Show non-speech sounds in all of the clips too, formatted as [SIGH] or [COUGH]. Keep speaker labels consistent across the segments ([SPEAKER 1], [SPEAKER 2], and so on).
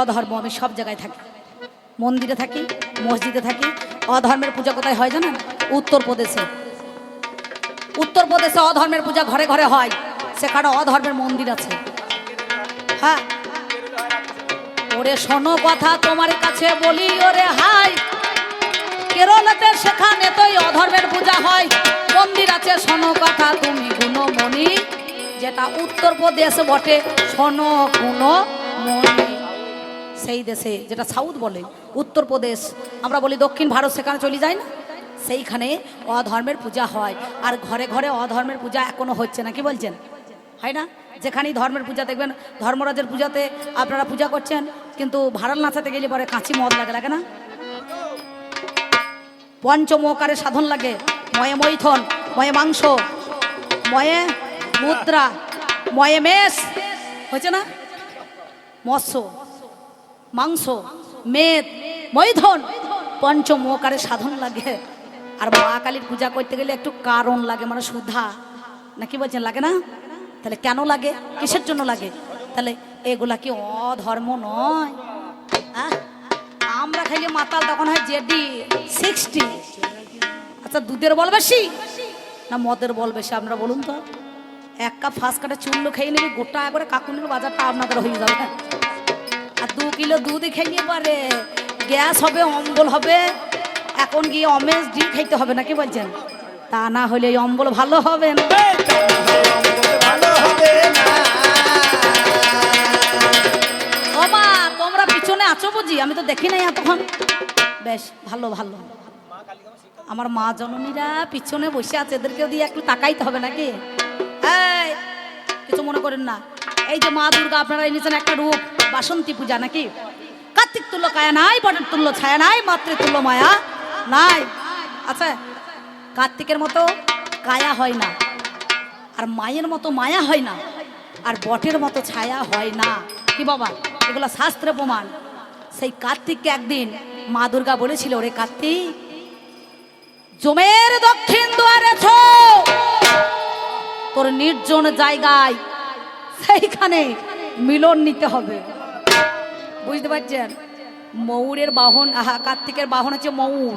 [SPEAKER 1] অধর্ম আমি সব জায়গায় থাকি। মন্দিরে থাকি, মসজিদে থাকি। অধর্মের পূজা কোথায় হয় জানেন? উত্তরপ্রদেশে। উত্তরপ্রদেশে অধর্মের পূজা ঘরে ঘরে হয়। সেখানে অধর্মের মন্দির আছে। হ্যাঁ। ওরে শোনো কথা তোমার কাছে বলি, ওরে হাই। কেরলেতে সেখানে তো অধর্মের পূজা হয়। মন্দির আছে, শোনো কথা তুমি গুণমণি। যেটা উত্তরপ্রদেশ বটে, শোনো গুণমণি। সেই দেশে যেটা সাউথ বলে উত্তরপ্রদেশ আমরা বলি দক্ষিণ ভারত, সেখানে চলে যায় না? সেইখানে অধর্মের পূজা হয়, আর ঘরে ঘরে অধর্মের পূজা এখনও হচ্ছে না, কি বলছেন? হয় না? যেখানেই ধর্মের পূজা দেখবেন, ধর্মরাজের পূজাতে আপনারা পূজা করছেন, কিন্তু ভাড়াল নাচাতে গেলে পরে কাঁচি মদ লাগে লাগে না? পঞ্চম পঞ্চমকারে সাধন লাগে, ময়ে মৈথন, ময়ে মাংস, ময়ে মুদ্রা, ময়ে মেষ হয়েছে না? মৎস্য। মাংস, মেদ, মৈথন। পঞ্চমকারে সাধন লাগে। আর মা কালীর পূজা করতে গেলে একটু কারণ লাগে মানে সুধা। নাকি বলছেন, লাগে না? তাহলে কেন লাগে? কিসের জন্য লাগে? তাহলে এগুলা কি অধর্ম নয়? আমরা খাইলে মাতাল তখন হয় জেডি, সিক্সটি। আচ্ছা দুধের বল বেশি? না, মদের বল বেশি? আপনারা বলুন তো। এক কাপ ফার্স্ট কাটে চুল্লো খেয়ে নেবে, গোটা একবারে কাকুনির বাজারটা আপনাদের হয়ে যাবে। আর দু কিলো দুধ খেয়ে পারে। গ্যাস হবে, অম্বল হবে। এখন গিয়ে অমেজ ডি খাইতে হবে নাকি বলছেন? তা না হলে এই অম্বল ভালো হবে না। তোমরা পিছনে আছো বুঝি? আমি তো দেখি নাই এতক্ষণ। বেশ, ভালো ভালো। আমার মা জননীরা পিছনে বসে আছে, এদেরকেও দিয়ে একটু তাকাইতে হবে নাকি? কিছু মনে করেন না। এই যে মা দুর্গা, আপনারা এনেছেন একটা রূপ। বাসন্তী পূজা নাকি? কার্তিক তুল্য কায়া নাই বটের তুল্য ছায়া নাই, মাতৃ তুল্য মায়া নাই। আচ্ছা কার্তিকের মতো কায়া হয় না, আর মায়ের মতো মায়া হয় না, আর বটের মতো ছায়া হয় না। কি বাবা, এগুলো শাস্ত্রে প্রমাণ। সেই কার্তিককে একদিন মা দুর্গা বলেছিল রে কার্তিক, জমের দক্ষিণ দুয়ারে ছো। তোর নির্জন জায়গায় সেইখানে মিলন নিতে হবে। বুঝতে পারছেন? ময়ূরের বাহন আহা কার্তিকের বাহন হচ্ছে ময়ূর।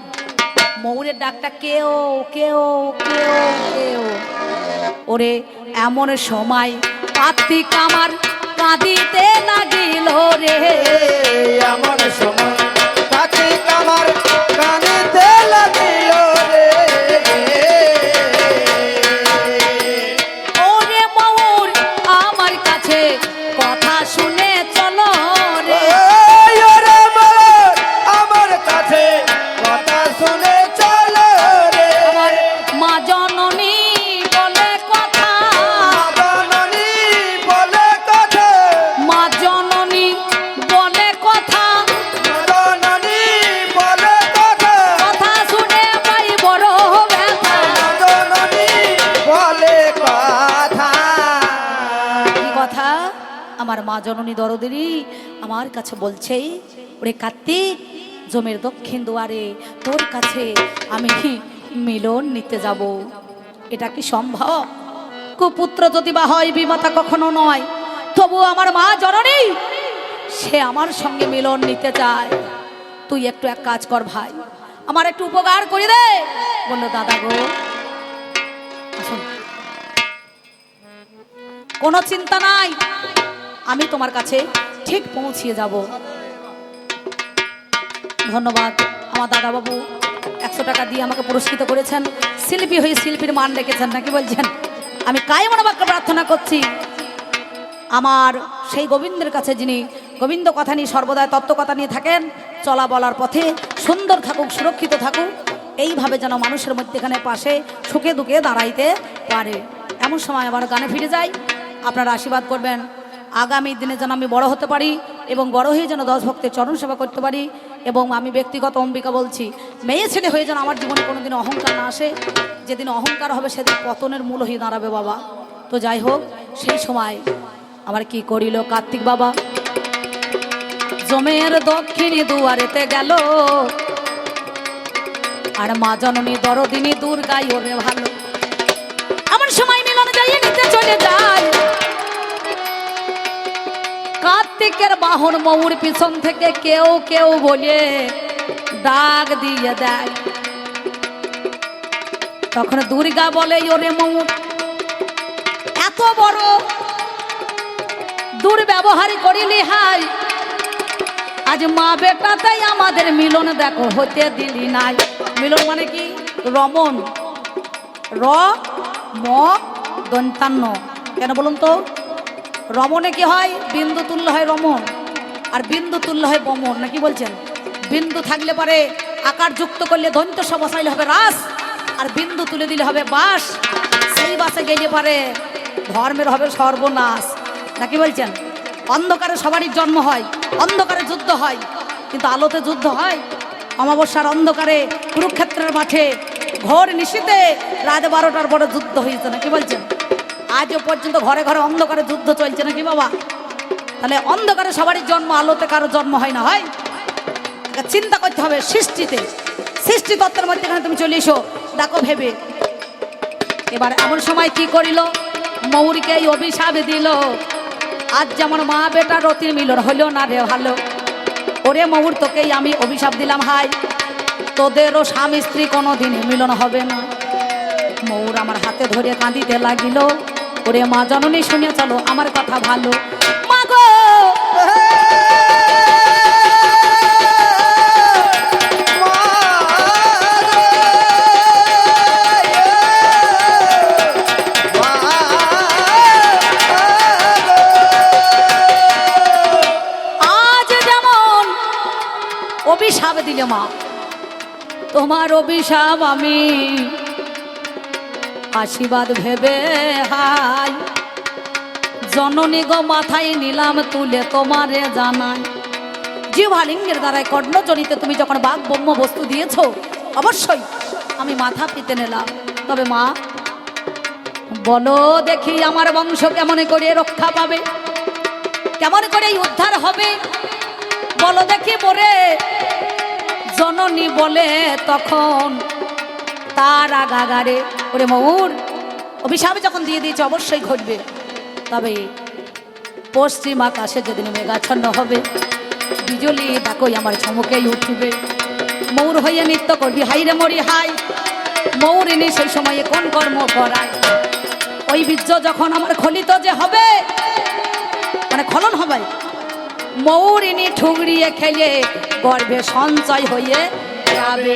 [SPEAKER 1] ময়ূরের ডাকটা কেউ কেউ কেউ কেউ ওরে এমন সময় কার্তিক আমার কাঁদিতে লাগিল রে।
[SPEAKER 2] আমার সময় কার্তিক আমার কানেতে লাগিল রে।
[SPEAKER 1] ওরে ময়ূর আমার কাছে কথা শুনে মা দরদেরই আমার কাছে বলছে ওরে কার্তিক, জমের দক্ষিণ দুয়ারে তোর কাছে আমি মিলন নিতে যাব। এটা কি সম্ভব? কুপুত্র যদি বা হয়, বিমাতা কখনো নয়। তবু আমার মা জননী, সে আমার সঙ্গে মিলন নিতে চায়। তুই একটু এক কাজ কর ভাই, আমার একটু উপকার করে দে। বলল, দাদা গো কোনো চিন্তা নাই। আমি তোমার কাছে ঠিক পৌঁছিয়ে যাব। ধন্যবাদ। আমার দাদাবাবু একশো টাকা দিয়ে আমাকে পুরস্কৃত করেছেন। শিল্পী হয়ে শিল্পীর মান রেখেছেন নাকি বলছেন? আমি কায় মনোবাক্য প্রার্থনা করছি, আমার সেই গোবিন্দের কাছে যিনি গোবিন্দ কথা নিয়ে সর্বদাই তত্ত্ব কথা নিয়ে থাকেন, চলা বলার পথে সুন্দর থাকুক, সুরক্ষিত থাকুক, এইভাবে যেন মানুষের মধ্যেখানে পাশে সুখে দুঃখে দাঁড়াইতে পারে। এমন সময় আবার গানে ফিরে যাই। আপনারা আশীর্বাদ করবেন। আগামী দিনে যেন আমি বড় হতে পারি এবং বড় হয়ে যেন দশ ভক্তের চরণ সেবা করতে পারি এবং আমি ব্যক্তিগত অম্বিকা বলছি, মেয়ে ছেলে হয়ে যেন আমার জীবনে কোনোদিন অহংকার না আসে। যেদিন অহংকার হবে সেদিন পতনের মূল হয়ে দাঁড়াবে বাবা। তো যাই হোক, সেই সময় আমার কি করিল কার্তিক বাবা? জমের দক্ষিণী দুয়ারেতে গেল। আর মা জননী দরদিনী দুর্গাই ওরে ভালো। আমার সময় মিলন যাইয়ে নিতে চলে যায়। কার্তিক কার্তিকের বাহন মৌর পিছন থেকে কেউ কেউ বলে ডাক দিয়ে দেয়। তখন দুর্গা বলে, ওরে মৌর এত বড় দুর্ব্যবহারই করিলি, হাই। আজ মা বেটাতেই আমাদের মিলন দেখো, হতে দিলি নাই। মিলন মানে কি? রমন। র, ম, দন্তান্ন। কেন বলুন তো? রমণে কি হয়? বিন্দু তুল্য হয় রমণ। আর বিন্দু তুল্য হয় বমন। নাকি বলছেন? বিন্দু থাকলে পারে আকার যুক্ত করলে দন্ত বসাইলে হবে রাস, আর বিন্দু তুলে দিলে হবে বাস। সেই বাসে গেলে পারে ধর্মের হবে সর্বনাশ। নাকি বলছেন? অন্ধকারে সবারই জন্ম হয়, অন্ধকারে যুদ্ধ হয়, কিন্তু আলোতে যুদ্ধ হয়। অমাবস্যার অন্ধকারে কুরুক্ষেত্রের মাঠে ঘোর নিশীতে রাত বারোটার বড় যুদ্ধ হয়েছে নাকি বলছেন? আজও পর্যন্ত ঘরে ঘরে অন্ধকারে যুদ্ধ চলছে নাকি বাবা? তাহলে অন্ধকারে সবারই জন্ম, আলোতে কারও জন্ম হয় না, হয়? চিন্তা করতে হবে সৃষ্টিতে। সৃষ্টি তত্ত্বের মধ্যেখানে তুমি চলে এসো, দেখো ভেবে। এবার এমন সময় কি করিল? মৌরিকে এই অভিশাপ দিল। আজ যেমন মা বেটা রতির মিলন হলো না রে ভালো। ওরে মৌর, তোকেই আমি অভিশাপ দিলাম হাই তোদেরও স্বামী স্ত্রী কোনো দিন মিলন হবে না। মৌর আমার হাতে ধরে কাঁদিতে লাগিল। ওরে মা জননী, শুনে চলো, আমার কথা ভালো। মা গো! অভিশাপ দিলে মা, তোমার অভিশাপ আমি আশীর্বাদ ভেবে হাই। জননী গো, মাথায় নিলাম তুলে তোমারে জানাই। জিভালিঙ্গের দ্বারায় কর্ণজনিতে তুমি যখন বাঘ ব্রহ্ম বস্তু দিয়েছ, অবশ্যই আমি মাথা পিতে নিলাম। তবে মা, বলো দেখি আমার বংশ কেমন করে রক্ষা পাবে? কেমন করে উদ্ধার হবে? বলো দেখি মোরে জননী বলে তখন তার আগাগারে ওরে মৌর অভিশাপ যখন দিয়ে দিয়েছে, অবশ্যই ঘটবে। তবে পশ্চিম আকাশে যেদিন মেঘাচ্ছন্ন হবে, বিজলি দেখোই আমার চমকেই উঠবে। মৌর হয়ে নৃত্য করবি, হাই রে মরি হাই। মৌরিনী সেই সময়ে কোন কর্ম করায়? ওই বীর্য যখন আমার খলিত যে হবে মানে খলন হবে মৌরিনী ঠুংরিয়ে খেলে গর্ভে সঞ্চয় হয়ে যাবে।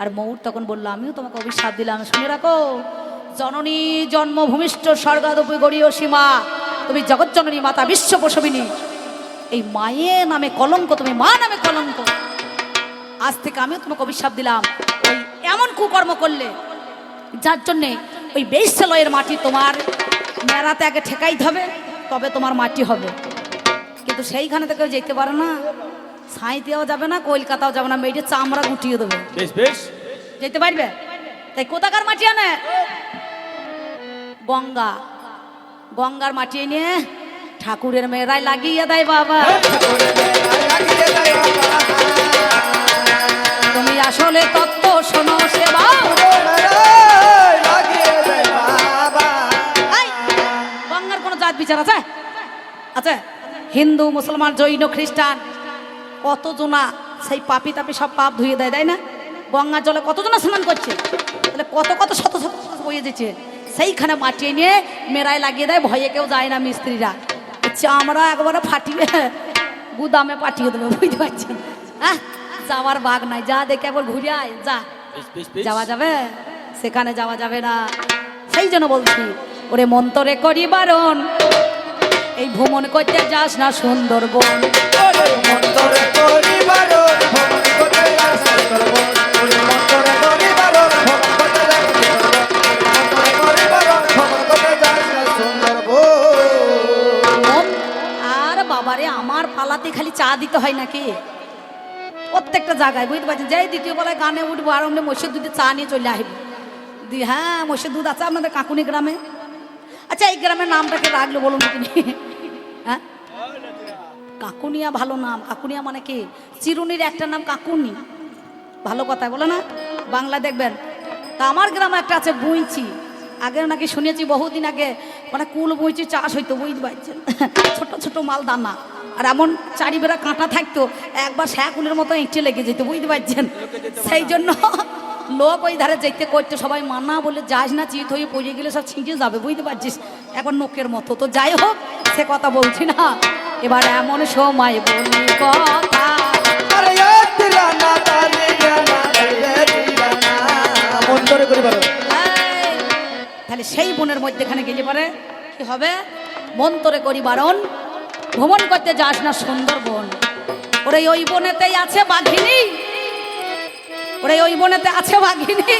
[SPEAKER 1] আর মৌর তখন বলল, আমিও তোমাকে অভিশাপ দিলাম। শুনে রাখো, জননী জন্মভূমিষ্ঠ স্বর্গাদপি গড়ীয় সীমা। তুমি জগৎজননী মাতা বিশ্ব প্রসবিনী এই মায়ের নামে কলঙ্ক, তুমি মা নামে কলঙ্ক। আজ থেকে আমিও তোমাকে অভিশাপ দিলাম। ওই এমন কুকর্ম করলে, যার জন্যে ওই বেইসালয়ের মাটি তোমার মেরাতে আগে ঠেকাইতে হবে, তবে তোমার মাটি হবে। কিন্তু সেইখানে থেকে যেতে পারে না। সাঁইতেও যাবে না কলকাতাও যাবে না মেয়েটি চামড়া গুটিয়ে দেবে।
[SPEAKER 3] বেশ বেশ।
[SPEAKER 1] যেতে পারবে? তাই কোথাকার মাটি আনে? গঙ্গা। গঙ্গার মাটি এনে ঠাকুরের মেয়েরাই লাগিয়ে দেয় বাবা। তুমি আসলে তত্ত্ব শোনো সেবা। গঙ্গার কোনো জাত বিচার আছে? আছে? হিন্দু মুসলমান জৈন খ্রিস্টান। কতজনা সেই পাপি তাপি সব পাপ ধুয়ে দেয় তাই না? গঙ্গার জলে কতজনা স্নান করছে? তাহলে কত কত শত শত বয়ে যেছে। সেইখানে মাটিয়ে নিয়ে মেরায় লাগিয়ে দেয় ভয়ে কেউ যায় না মিস্ত্রিরা। চামড়া একবারে ফাটিয়ে [LAUGHS] গুদামে পাঠিয়ে দেবে বুঝতে পারছেন? হ্যাঁ যাওয়ার বাঘ নাই। যা দেখে একবার ঘুরে আয় যা। যাওয়া যাবে? সেখানে যাওয়া যাবে না। সেই জন্য বলছি ওরে মন্তরে করি বারণ এই ভ্রমণ করতে যাস না সুন্দরবন। আর বাবারে, আমার পালাতে খালি চা দিতে হয় নাকি? প্রত্যেকটা জায়গায়, বুঝতে পারছেন? যাই দ্বিতীয় বেলায় গানে উঠবো আর অমনি মসজিদ দুধে চা নিয়ে চলে আসব। দি হ্যাঁ মসজিদ দুধ আছে আপনাদের কাকুনি গ্রামে? আচ্ছা এই গ্রামের নামটাকে রাখল বলুন তো তুমি হ্যাঁ? কাকুনিয়া ভালো নাম। কাকুনিয়া মানে কি? চিরুনির একটা নাম কাকুনি। ভালো কথা, বলে না? বাংলা দেখবেন। তা আমার গ্রামে একটা আছে, বুইচি। আগে নাকি শুনেছি বহুদিন আগে মানে কুল বইছে চাষ হইতো বুঝতে পারছেন ছোট ছোট মাল দানা। আর এমন চারি বেড়া কাঁটা থাকতো, একবার শ্যাকুলের মতো ইঁটে লেগে যেত বুঝতে পারছেন সেই জন্য লোক ওই ধারে যেতে করতে সবাই মানা বলে, যাস না, চিত হয়ে পড়ে গেলে সব ছিঁচে যাবে, বুঝতে পারছিস? এখন নোকের মতো তো যাই হোক সে কথা বলছি না। এবার এমন সময় বলি কথা। তাহলে সেই বনের মধ্যেখানে গেলে পরে কি হবে? মন্তরে করি বারণ। ভ্রমণ করতে যাস না সুন্দর বন ওরে ওই বনেতেই আছে বাঘিনী। ওরে ওই বনেতে আছে বাঘিনী।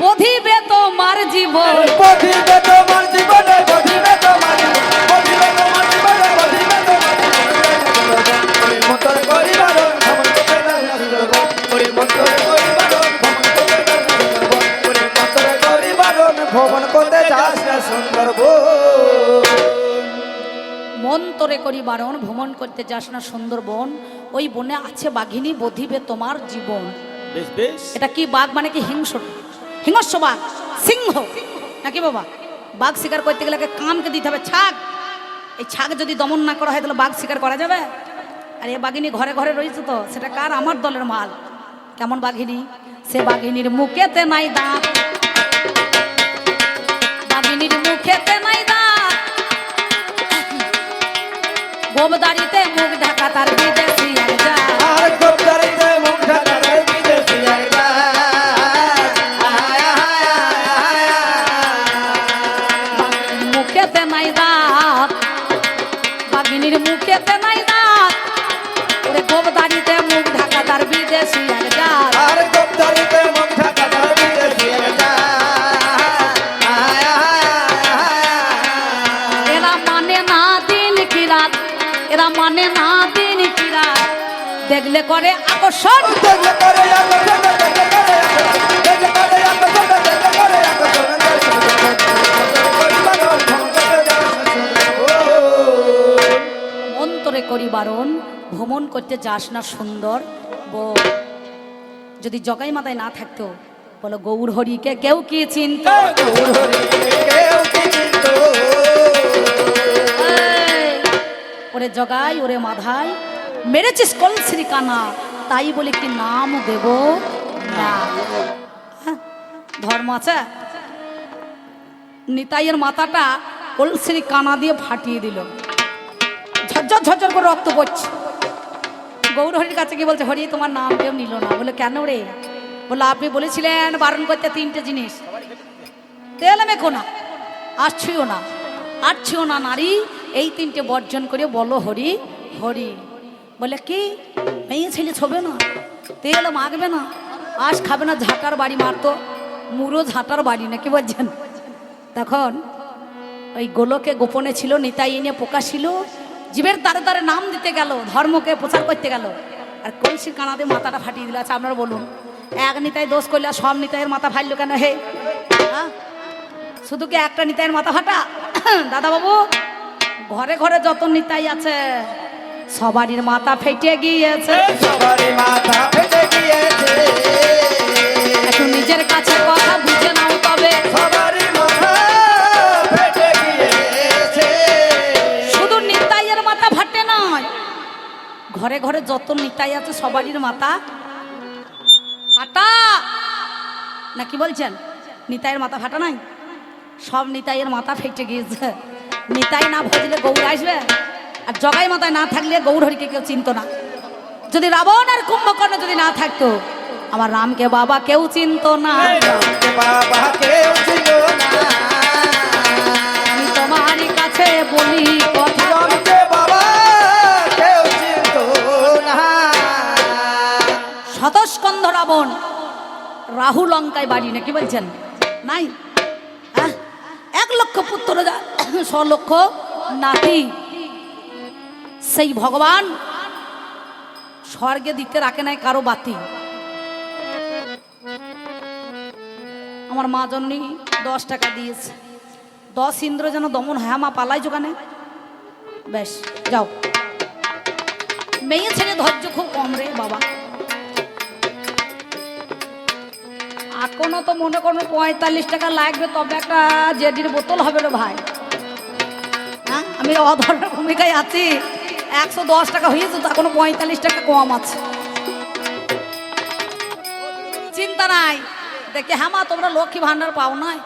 [SPEAKER 1] বধিবে তোমার জীবন
[SPEAKER 2] বধিবে তোমার জীবনে বধিবে তোমার বধিবে তোমার জীবনে বধিবে তোমার জীবনে। মন্তর করিবার ভ্রমণ করতে যাস না সুন্দরবন। মন্তর করিবার ভ্রমণ করতে যাস না সুন্দরবন। ওরে মন্তর করিবার ভ্রমণ করতে যাস না সুন্দরবন
[SPEAKER 1] মন্তরে করি বারণ ভ্রমণ করতে যাস না সুন্দরবন ওই বনে আছে বাঘিনী বধিবে তোমার জীবন এটা কি বাঘ মানে কি হিংস হিংস্র সিংহ। নাকি বাবা? বাঘ শিকার করতে গেলে কামকে দিতে হবে, ছাগ। এই ছাগ যদি দমন না করা হয়, তাহলে বাঘ শিকার করা যাবে? আর এ বাঘিনী ঘরে ঘরে রয়েছে তো, সেটা কার? আমার দলের মাল। কেমন বাঘিনী? সে বাঘিনীর মুখেতে নাই দাঁত বাঘিনীর মুখেতে নাই দাঁত গোবদারিতে মুখ ঢাকা তার বিদেশি। দেখলে করে আকর্ষণ
[SPEAKER 2] করে।
[SPEAKER 1] অন্তরে করি বারণ ভ্রমণ করতে যাস না সুন্দর বউ যদি জগাই মাথায় না থাকতো বলো গৌর হরিকে কেউ কি চিন্ত? এই, ওরে জগাই ওরে মাধাই মেরেছিস কলসির কানা তাই বলে কি নাম দেব? না। হ্যাঁ, ধর্ম আছে? নিতাইয়ের মাথাটা কলসির কানা দিয়ে ফাটিয়ে দিল। ঝরঝর ঝরঝর করে রক্ত পড়ছে। গৌর হরির কাছে কি বলছে হরি তোমার নাম কেউ নিল না। বলে কেন রে? বলে আপনি বলেছিলেন বারণ করতে তিনটে জিনিস। তেল মেখো না আসছিও না আসছিও না নারী। এই তিনটে বর্জন করে বলো হরি হরি। বলে, কি? মেয়ে ছেলে ছবে না? তেল মাখবে না? আশ খাবে না? ঝাঁটার বাড়ি মারতো? মুরো ঝাঁটার বাড়ি নাকি বলছেন? তখন ওই গোলকে গোপনে ছিল, নিতাই এনে প্রকাশিল, জীবের তারে তারে নাম দিতে গেল, ধর্মকে প্রচার করতে গেল। আর কলসির কানাতে মাথাটা ফাটিয়ে দিল। আচ্ছা আপনারা বলুন, এক নিতাই দোষ করলে সব নিতাইয়ের মাথা ফাটলো কেন? হে শুধু কি একটা নিতাইয়ের মাথা ফাটা? [COUGHS] দাদা বাবু ঘরে ঘরে যত নিতাই আছে সবারই মাথা ফেটে গিয়েছে।
[SPEAKER 2] সবারই মাথা ফেটে গিয়েছে।
[SPEAKER 1] নিজের কাছে কথা বুঝে নাও তবে।
[SPEAKER 2] সবারই মাথা ফেটে গিয়েছে।
[SPEAKER 1] শুধু নিতাইয়ের মাথা ফাটে নয় ঘরে ঘরে যত নিতাই আছে সবারই মাথা ফাটা। না কি বলছেন? নিতাইয়ের মাথা ফাটা নাই? সব নিতাইয়ের মাথা ফেটে গিয়েছে। নিতাই না ভজলে গৌর আসবে? আর জগাই মাথায় না থাকলে গৌর হরিকে কেউ চিনতো না। যদি রাবণ আর কুম্ভকর্ণ যদি না থাকতো আমার রামকে বাবা কেউ চিনতো না।
[SPEAKER 2] না।
[SPEAKER 1] আমি তোমারই কাছে বলি কথা।
[SPEAKER 2] না।
[SPEAKER 1] শতস্কন্ধ রাবণ রাহু লঙ্কায় বাড়ি নাকি বলছেন? নাই? এক লক্ষ পুত্র লক্ষ নাতি। সেই ভগবান স্বর্গে দিতে রাখে নাই কারও বাতি। আমার মা জন্যই দশ টাকা দিয়েছে। দশ ইন্দ্র যেন দমন হ্যাঁ মা পালাই যোগানে। বেশ, যাও। মেয়ে ছেলে ধৈর্য খুব কম রে বাবা। এখনও তো মনে করো পঁয়তাল্লিশ টাকা লাগবে, তবে একটা জেডির বোতল হবে রে ভাই। হ্যাঁ আমি অধর্মের ভূমিকায় আছি। একশো দশ টাকা হয়েছে, তো এখনও পঁয়তাল্লিশ টাকা কম আছে। চিন্তা নাই। দেখে হ্যাঁ মা তোমরা লক্ষ্মী ভাণ্ডার পাও নাই?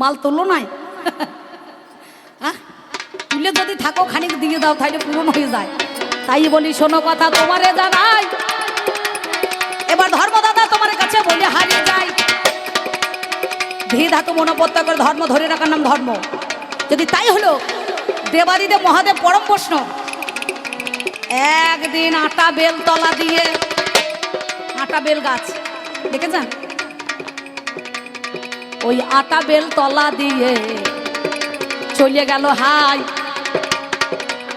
[SPEAKER 1] মাল তুলো নাই? [LAUGHS] হ্যাঁ তুলে যদি থাকো, খানিক দিয়ে দাও তাহলে পূরণ হয়ে যায়। তাই বলি, শোনো কথা তোমারে জানাই। এবার ধর্মদাদা তোমার কাছে বলে, হারিয়ে যায়। ধী ধাতু মনোপত্তা করে ধর্ম, ধরে রাখার নাম ধর্ম। যদি তাই হলো দেবাদিদে মহাদেব পরম বৈষ্ণব। একদিন আটা বেল তলা দিয়ে, আটা বেল গাছ, দেখেছেন? ওই আটা বেল তলা দিয়ে চলে গেল হাই।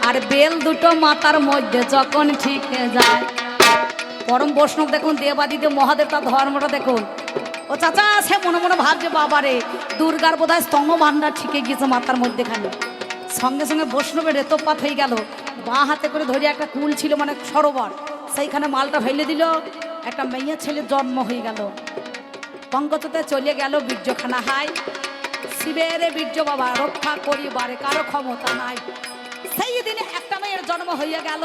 [SPEAKER 1] আর বেল দুটো মাথার মধ্যে যখন ঠিক যায়, পরম বৈষ্ণব দেখুন, দেবাদিদে মহাদেব তার ধর্মটা দেখুন। ও চাচা, সে মনে মনে ভাবছে, বাবারে, দুর্গার বোধহয় স্তম্ভ ভান্ডার ঠিকে গিয়েছে মাথার মধ্যেখানে। সঙ্গে সঙ্গে বৈষ্ণবের রেতপাত হয়ে গেল। বাঁ হাতে করে ধরে একটা কুল ছিল মানে সরোবর। সেইখানে মালটা ফেলে দিল। একটা মেয়ে ছেলে জন্ম হয়ে গেল। পঙ্কজতে চলে গেল বীর্যখানা হাই শিবের বীর্য বাবা, রক্ষা করিবারে কারও ক্ষমতা নাই। সেই দিনে একটা মেয়ের জন্ম হয়ে গেল।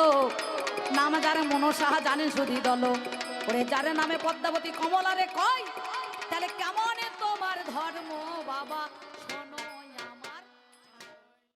[SPEAKER 1] নাম যারে মনসাহা জানেন সুধি দল। ওরে যারে নামে পদ্মাবতী কমলারে কয়, তাহলে কেমন তোমার ধর্ম বাবা?